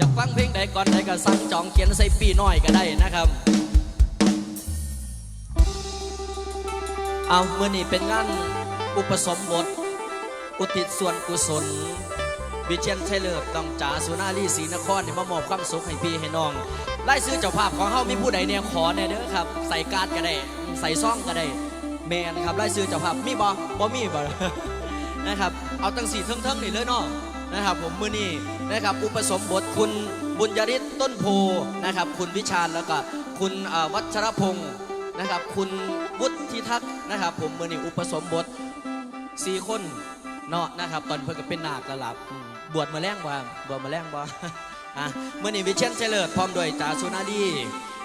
อยากฟังเพลงใดก่อนใดก็สั่งจองเขียนใส่ปีน้อยก็ได้นะครับ เอาเมื่อนี้เป็นงานอุปสมบท อุทิศส่วนกุศล วิเชียนชัยเลิศต้องจ๋าสุนารีศรีนครนี่มามอบความสุขให้พี่ให้น้องไล่ซื้อเจ้าภาพของเฮามีผู้ใดเนี่ยขอเนี่ยเด้อครับ ใส่การ์ดก็ได้ ใส่ซ่องก็ได้แมนครับไล่ซื้อเจ้าภาพมีบ่บ่มีบ่นะครับ เอาตั้งสี่เทิงๆนี่เลยเนาะ นะครับผมมือนี้นะครับอุปสมบทคุณบุญยริศต้นโพนะครับ คุณวิชาญแล้วก็คุณวัชรพงศ์นะครับ คุณวุฒิทักษ์นะครับ ผมมือนี้อุปสมบทสี่คนเนาะนะครับตอนเพิ่งเป็นนาคแล้วล่ะอืมบวชมาแล้งบ่บวชมาแล้งบ่อะมื่อนี้วิเชียนเจริญพร้อมด้วยจ่าสุนารี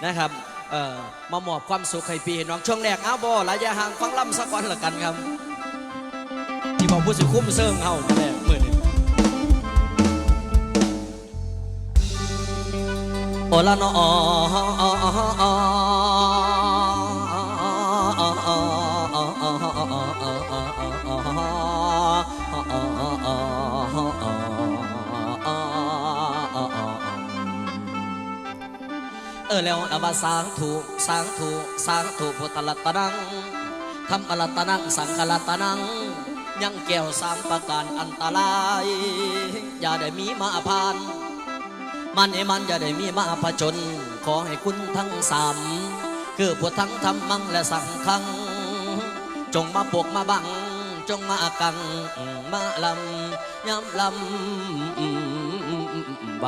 นะครับเอ่อมามอบความสุขให้พี่ให้น้องช่วงแรกอ้าวบ่ระยะห่างฟังล่ำสักวันละกันครับ ที่บอกผู้สิคุ้มเซิงเฮาแหละ ละนอเออแล้วอาบาสางถูกสางถูกสางถูกพุทธลัตนังทำอรัตนังสังฆรัตนังยังแก้วสามประการอันตราย อย่าได้มีมาพาน มันให้มันอย่าได้มีมาผจญขอให้คุณทั้งสามคือพุทธังธรรมังและสังฆัง จงมาปกมาบัง จงมากัง มาลำย้ำลำใบ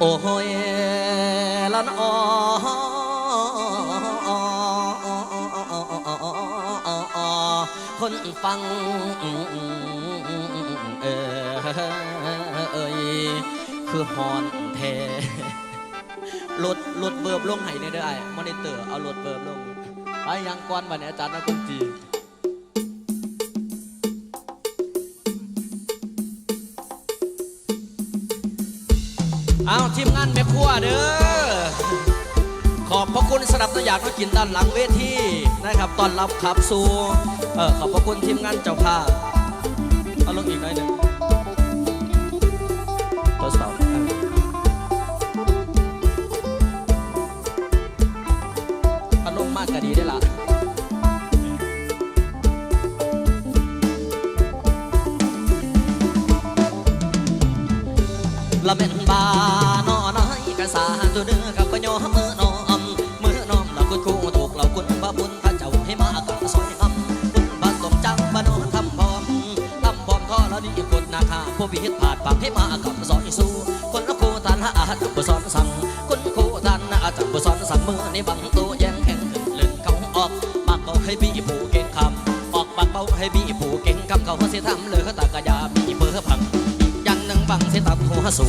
โอ้ยละนอคนฟัง เอยคือฮอนแท้ลดลดเบิบลงให้ได้ได้มอนิเตอร์เอาลดเบิบลงไปยังก่อนบัดนี้อาจารย์นักดนตรีเอาทีมงานแม่ครัวเด้อ ขอบพระคุณสำหรับตัวอย่างนักกินด้านหลังเวทีนะครับตอนรับขับสู่เออขอบพระคุณทีมงานเจ้าภาพเอาลงอีกหน่อยหนึ่ง ดสอบอะเอาลงมากก็ดีได้ละละเม็นบานอน้อยกระสาตัวเด้อกับก็ยอมือน้อมมือน้อมเราคุณครูถูกเราคุณพระบุญพระเจ้าให้มากับซอยคำคุ อมท่อแล้วนี่กดนาคาผู้วิหิตผาดปังให้มากับซอยสู้คนละครูทานหาอาจับสอนสั่งคุณครูทานอาจับสอนสั่งมือในบังตัวแย่งแข่งขึ้นเล่นเขาออกปากบอกให้บีผู้เก่งคำออกปากเบาให้บีผู้เก่งคำเขาเสียทำเลยเขาตากะยาบีเบอร์พังยังหนึ่งบังเสิตับหัวสู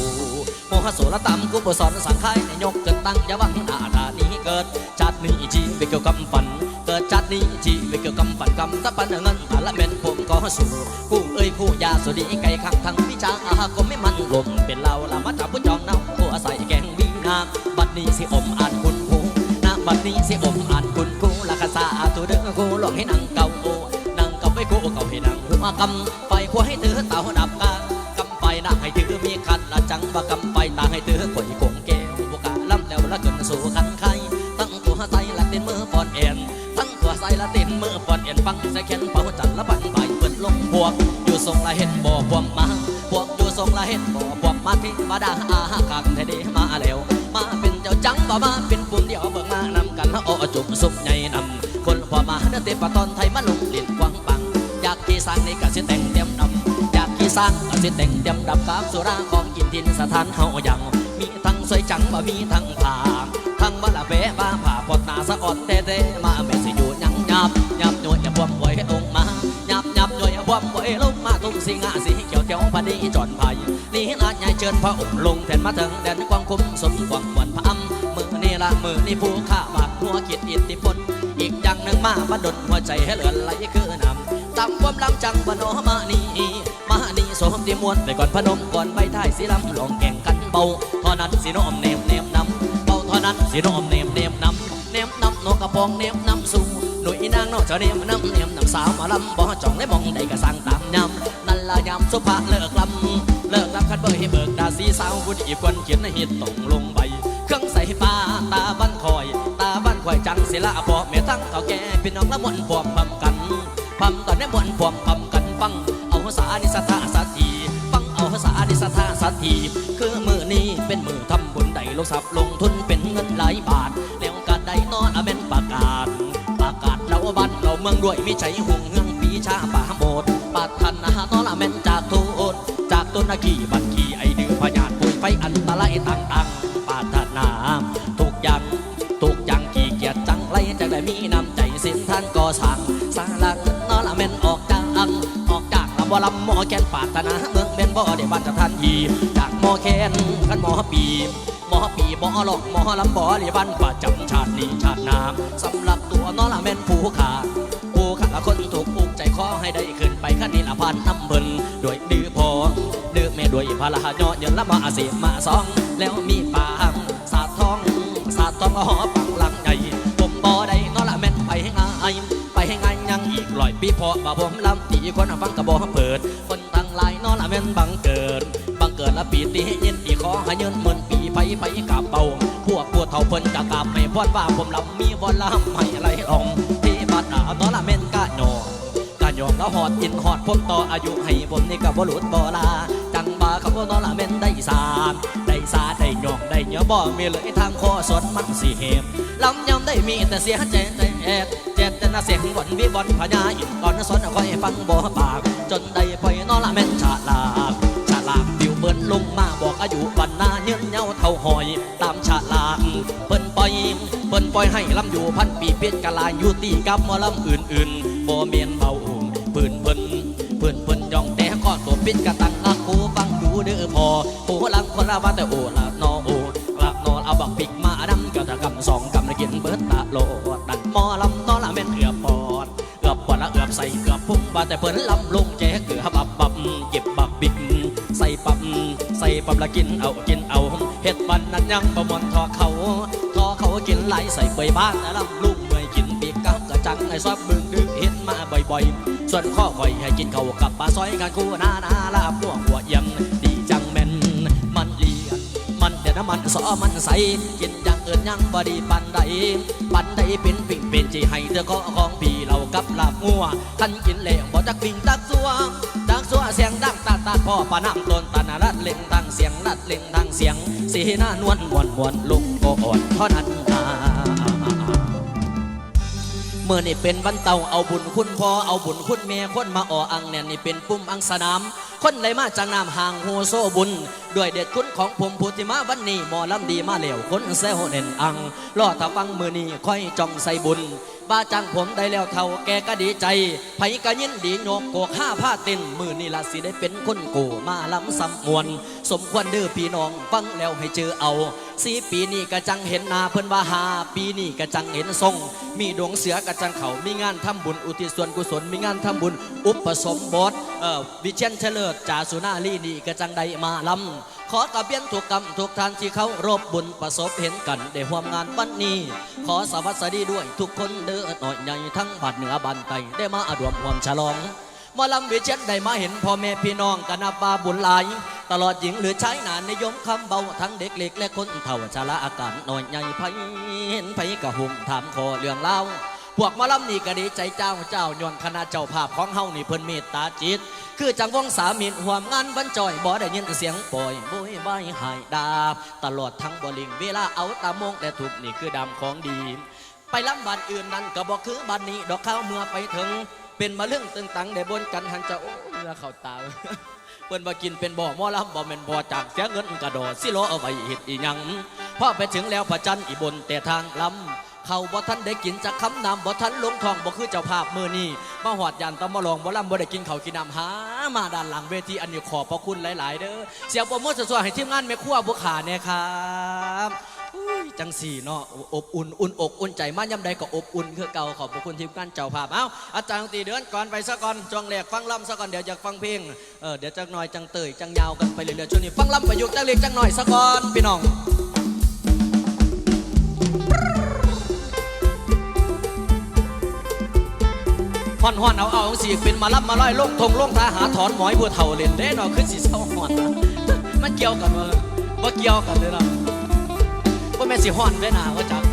หัวสูละตำกูบสอนสังขายในยกเกิดตั้งยาวังหน้าดานี้เกิดจัดนี้จีไปเกี่ยวกับฝันเกิดจัดนี้จีไปเกี่ยวกับฝันกำตะปันเงินตาละเม็นผมก็สู่กู ดีไก่ขักทั้งวิจาอาก็ไม่มันลมเป็นเราละมาจับผู้จองเนาหัวใส่แกงวีนาบัดนี้สิอมอ่านคุณครูนะบัดนี้สิอมอ่านคุณครูละกะสาตัวเด้อกูหลอกให้นางเก่าโอนางเก่าไปกูเก่าให้นางหัวกำ พวกอยู่ทรงละเห็นบ่พวกมาที่มาดาอาคักแท้เดมาแล้วมาเป็นเจ้าจังบ่มาเป็นปุ่นเดียวเบิ่งมานำกันละอ้อจุกสุกใหญ่นำคนพอมาเด้อเตปะตอนไทยมาลงเล่นกวางปังอยากขี่สร้างในกะสิแต่งเต็มนำอยากขี่สร้างกสิแต่งเตรียมดับกับสุราของกินทินสถานเฮาอย่างมีทั้งสวยจังบ่มีทั้งผาทั้งบลาเวบ้าผ่าปอดนาสะอ่อนเต้ๆมาไม่สิอยู่ยังยับยับหน่วยย่าบวมไว้ให้องมายับยับหน่วยย่าบวมไว้ลงุ่งสิงาสีเขียวเทียวพันดีจอนไผ่นี่นาใหญ่เชิญพระองค์ลงแทนมาถึงแดนกวางคุ้มสมกวางวันพระอำมือนี่ละมือนี่ผู้ข้าบาดหัวเกียรติอิทธิพลอีกอย่างหนึ่งมาบัดดลหัวใจให้เหลือนไหลคือนำตามความลำจังบโนมานีมานีสมตรียมวนไปก่อนพนมก่อนใบท้ายสีลำลองแข่งกันเบาเท่านั้นสีน้อมเนมเนมนำเบาเท่านั้นสีน้อมเนมเนมนำเนมนำนกกระปองเนมนำสู่ หนุ่ยนางนอกจะเนมน้ำเนมนำสาวมาลำบ่จ่องและมองใดก็สั่งตามยำนั่นลายามสุภาเลิกลำเลิกลำคันเบอร์ให้เบิกดาสีสาวบุดีควรเขียนในฮิตตงลงใบเครื่องใส่ปลาตาบ้านคอย ตาบ้านคอยจังศิลาพอแม่ทั้งเก่าแก่พี่น้องละมวนพวมพำกันพำตอนนี้มวนพวมพำกันฟังเอาภาษาดิสธาสัตทีฟังเอาภาษาดิสธาสัตทีคือมือนี้เป็นมือทำบุญใดลงทรัพย์ลงทุนเป็นเงินหลายบาท มืองด้วยไม่ใช่ห่งเฮืองปีชาป่าโมดปัดทันนะฮะนอนอาเมนจากโทษจากต้นนากีบันกีไอเดือพญาตปุยไฟอันตรายต่างๆปาถนาทุกอย่างทุกอย่างขี้เกียจจังไรจะได้มีน้ำใจสินท่านก่อสร้างสร้างหลังนอละเมนออกจากอังออกจากลำวลำหมอแกนปัตนาเมือง บ่ได้บ้านจะทันยีจากหมอแคนกันหมอปีหมอปีหมอหลอกหมอลำบ่ได้บ้านประจำชาตินี้ชาติน้ำสำหรับตัวนอละเมนผู้ขาผู้ขาคนถูกปลุกใจขอให้ได้ขึ้นไปขั้นนี้ลพันน้ำเพิ่นด้วยดื้อพอดื้อแม่ด้วยพละหะเยินละมาอาเสมาสอง แล้วมีปางสาดทองสาดทองหอปังหลังใหญ่ผมบ่ได้นอละแม่นไปให้ง่ายไปให้ง่ายยังอีกร้อยปีพอบ่ผมลำตีคนฟังกระบอกเปิด คนตั้งหลายนอละแม่นบัง ปีตียินปีขอให้ยืนเหมือนปีไปไปกับเบาพวกพวเท่าเพิ่นกะกาบไม่พอดว่าผมลำมีบอลลำไม่ไรออง ที่บัดดานอละแม่นกะหนอกะยอมแล้วหอดอินหอดผมต่ออายุให้ผมนี่ก็บ่หลุดบ่ลาจังบาเขาบ่นอละเม่นได้สาได้สาได้ยองได้เนียวบ่มีเลยทางคอสดมันสิเหมลำยำได้มีแต่เสียใจแต่แอดเจ็บแต่น่าเสียงหวนวิบอนพญาอินก่อนสอนคอยฟังบ่ปากจนได้ปล่อยนอละแม่นฉลาดฉลาด ดิวเบิ้นลงมาบอกอายุวันหน้าเยืนเยาเท่าหอย ตามฉลาดเปิ้นปล่อยเปิ้นปล่อยให้ลำอยู่พันปีเพียนกะลาอยู่ตีกับมอลำอื่นๆบ่เมียนเบาปืนเพิ่นเพิ่นเพิ่นย่องแต่ข้อตัวปิดกะตังอาคูฟังดูเด้อพอโอ้ลังคนละว่าแต่โอ้ละนอโอ้ละนอเอาบักปิกมาดำกะตะกำสองกำละกินเบิดตะโลดดันมอลำนอละแม่นเอือบปอดเอือบปอดละเอือบใส่เอือบพุ่งว่าแต่เพิ่นลำลงแจเกือบ ปั๊มละกินเอากินเอาเฮ็ดปันนั้นยังประมวลทอเขาทอเขากินไหลใส่เปยบ้านแต่ลำลุงเมื่อยกินปีกกับกระจังไอ้ซอบบึงดึกเห็นมาบ่อยๆ ส่วนข้อคอยให้กินเขากับปลาซอยกันคู่นานาลาบพวกหัวยังดีจังแม่นมันเลียนมันเดี๋ยวน้ำมันสอมันใสกินอย่างอื่นยังบดีปันใดปันใดเป็นปิ่งเป็นจีให้เธอก็ของพี่เรากับลาบงัวขันกินแล้วบ่จักปิ่งตักซัวตักซัวเสียงดังตาตาพ่อปาน้ำต้นตานา เล่งทางเสียงรัดเล่งทางเสียง สีหน้านวลมวนมวนลุกก็อ่อนท่านั้นนาเมื่อนี่เป็นวันเตาเอาบุญคุณพ่อเอาบุญคุณแม่คนมาอ่ออังเนี่ยนี่เป็นปุ่มอังสนาม คนไหลมาจากน้ำห่างโฮโซบุญ ด้วยเด็ดคุณของผมพุทธิมาวันนี้หมอลำดีมาเหลวคนเซลเน่นอังรอถ้าฟังมือนี้ค่อยจองใส่บุญบ้าจังผมได้แล้วเท่าแกก็ดีใจไผก็ยินดีโยกโกกห้าผ้าเต้นมือนี่ละสิได้เป็นคนโกมาลำสำมวน สมควรเด้อพี่น้องฟังแล้วให้เจอเอาสีปีนี้กะจังเห็นนาเพิ่นว่าหาปีนี้กะจังเห็นทรง มีดวงเสือกะจังเขามีงานทำบุญอุทิศส่วนกุศลมีงานทำบุญ อุปสมบทเอ่อวิเชียนเฉลิดจ่าสุนารีนี่กะจังใดมาลำ ขอกระเบียนถูกกรรมถูกทานที่เขารบบุญประสบเห็นกันได้ร่วมงานวันนี้ ขอสวัสดีด้วยทุกคนเด้อหน่อยใหญ่ทั้งบัดเหนือบันไตได้มาอดวมความฉลองมอลำวิเชียนได้มาเห็นพ่อแม่พี่น้องกันนับว่าบุญหลาย ตลอดหญิงหรือชายหนานนิยมคำเบาทั้งเด็กเล็กและคนเฒ่าชราอาการหน้อยใหญ่ไผเห็นไผกระหุ่มถามคอเรื่องเล่า พวกมอลำนี่ก็ดีใจเจ้าเจ้าย้อนคณะเจ้าภาพของเฮานี่เพิ่นเมตตาจิต คือจังวงสามีห่วมงานบรรจอยบ่ได้ยินเสียงปล่อยโบยใบหายดาบ ตลอดทั้งบลิงเวลาเอาตามงแต่ถูกนี่คือดำของดี ไปล้ำบ้านอื่นนั่นก็บอกคือบ้านนี้ดอกข้าวเมื่อไปถึง เป็นมาเรื่องตึงตังได้บนกันหันจะโอ้เมื่อเข้าตาเปิ้นว่ากินเป็นบ่อมอลำบ่แม่นบ่อจากเสียเงินกระโดดสิโลเอาไว้เฮ็ดอีหยังพอไปถึงแล้วพระจันทร์อีบนแต่ทางลำ เขาบ่ทันได้กินจากคำนำบ่ทันลงทองบ่คือเจ้าภาพมือนี้มาหอดยันตะมาลองบ่ลำบ่ได้กินเขากินน้ำหามาด้านหลังเวทีอันนี้ขอบพระคุณหลาย ๆ เด้อเสียงโปรโมทสวยให้ทีมงานแม่ครัวบุขาเนี่ยครับจังสี่เนาะอบอุ่นอุ่นอกอุ่นใจมาย่ำใดก็อบอุ่นคือเก่าขอบพระคุณทีมงานเจ้าภาพเอ้าอาจารย์ตีเดือนก่อนไปซะก่อนจวงแรกฟังลำซะก่อนเดี๋ยวจะฟังเพลงเออเดี๋ยวจักหน่อยจังเตยจังยาวกันไปเรื่อยๆช่วงนี้ฟังลำประยุกต์จังเล็กจังหน่อยซะก่อนพี่น้อง อนหอนเอาเอาสิเป็นมาล่ำมาล่อยลงทงลงทาหาถอนหมอยผู้เฒ่าเล่นเด้เนาะขึ้นสิเศร้าหอนมันเกี่ยวกันวะบ่าเกี่ยวกันเลยนะว่าแม่สิหอนไว้หนาว่าจัก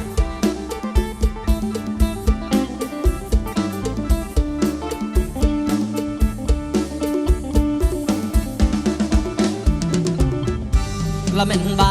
ละเม็นบา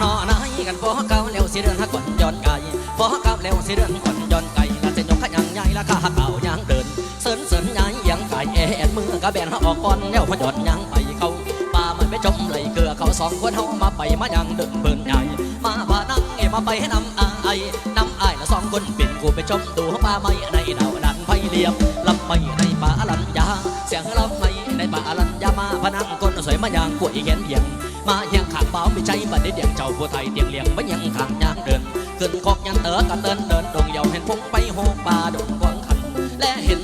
นอนายกันพอเก่าแล้วสิเดือนหักก่อนย้อนไก่พอเก่าแล้วสิเดือนก่อนย้อนไก่ละจะยกขยังใหญ่ละข้าเก่ายังเดิน เสินเสินใหญ่ยังไก่แอนมือกะแบนออกก่อนแล้วพอย้อนยังไปเขาป่ามันไปจมไหลเกลือเขาสองคนเฮามาไปมายังเดินเบิ่นใหญ่มาพานั่งเอมาไปให้นำอายนำอายละสองคนเป็นกูไปชมดูป่าไม้ในดาวดันไฟเลียมลำไม่ในป่าอลัญญาเสียงลำไม่ในป่าอลัญญามาพนังคนสวยมายังกล้วยแขนเบียงมาเฮียงขางเบาไม่ใช่บัดได้เดียงเจ้าผู้ไทยเตียงเลียงไม่ยังขางยางเดินขึ้นกอกยันเต๋อกันเดินเดินดงเยาวเห็นพงไปโหป่าดงกวางขันและเห็น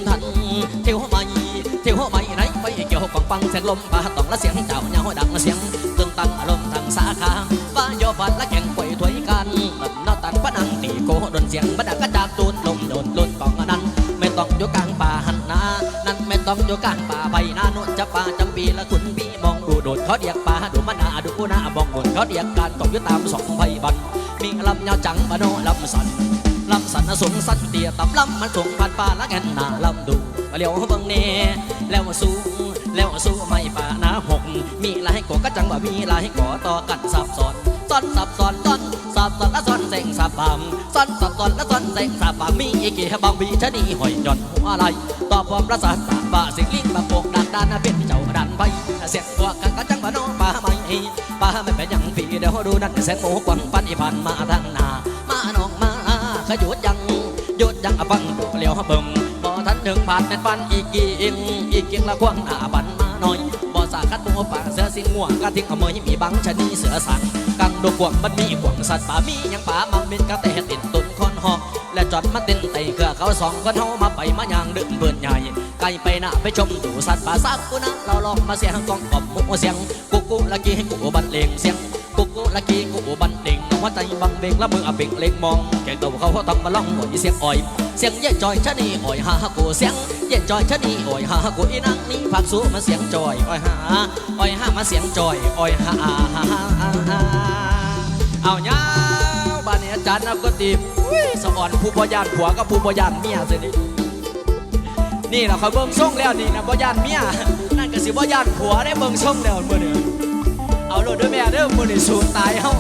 เกี่ยวกวางปังเสียงลมป่าต้องละเสียงเจ้าเงาดังเสียงตึงตังอารมณ์ทางสาขาว่าโยบัดละแข่งป่วยถวยกันนอตันพนังตีโกดนเสียงบัดกระจากตูนลมโดนลุนกองนั้น ไม่ต้องอยู่กลางป่าหันนานั่นไม่ต้องอยู่กลางป่าใบหน้าโนนจะป่าจำปีละคุณปีมองดูโดดเขาเรียกป่าดูมันนาดูกูนาบองโดดเขาเรียกการตกอยู่ตามสองใบบันมีลำยาวจังบโนลำสันลำสันสูงสันเตียตับลำมันสูงผ่านป่าละแกนหน้าลำดู เลี้ยวเบังเน่แล้วสูงแล้วสูงไม่ป่านาหกมีหลายก่อก็จังว่ามีหลายก่อต่อกันซับซ้อนซ้อนซับซ้อนซ้อนซับซ้อนและซ้อนเซ็งซับบังซ้อนซับซ้อนและซ้อนเซ็งซับบังมีอีกกี่บางวีชะนีหอยหย่อนหัวไหลต่อความประสาทป่าป่าสิงลิงบาโปกดักดานนาเป็นเจ้าดันไปเสียงตัวกันก็จังว่าน้องป่าไม่ป่าไม่เป็นอย่างพี่เดี๋ยวดูนั่นแสงโมกวังปันอีพันมาทางนามาน้องมาขยุดยังหยุดยังอะฟังเลี้ยวเบิ่ง บ่ทันถึงผ่านเป็นปันอีกกี่อิงอีกเกียงละควงหน้าบันมาหน่อยบ่สาคัดตัวป่าเสือสิงหัวกะทิ้งขโมยมีบังชะนีเสือสังกังดกวงมันมีกวงสัตว์ป่ามีหยังป่ามันเป็นกะแต่ติดตุนคอนหอก และจอดมาเต้นไต่เกือเขาสองคนเฮามาไปมาย่างดึกเบิ่นใหญ่ไกลไปหน้าไปชมดูสัตว์ป่าซักกูนะเราลองมาเสียงกองกอบหมูเสียงกุกกุละกี้ให้กูบันเลงเสียงกุกกุละกี้กูบันเลงน้องหัวใจบังเบงละมืออะเบงเล็งมองแกงตัวเขาเขาต้องมาล่องหมดเสียงอ่อย เสียงเย่จอยชะนีอ่อยหากูเสียงเย่จอยชะนีอ่อยหากูอีนังนี่ผักสู้มาเสียงจอยอ่อยหาอ่อยหามาเสียงจอยอ่อยหาเอาเงาบ้านนี้อาจารย์นับก็ตี สะอ่อนผู้บ่ยานผัวกับผู้บ่ยานเมียสินี่นี่เราคอยเบิ่งส่งแล้วนี่นะบ่ยานเมียนั่นก็สิบ่ยานผัวได้เบิ่งส่งแล้วมื้อนี้เอาโลดด้วยแม่เด้อมื้อนี้สู้ตายเฮา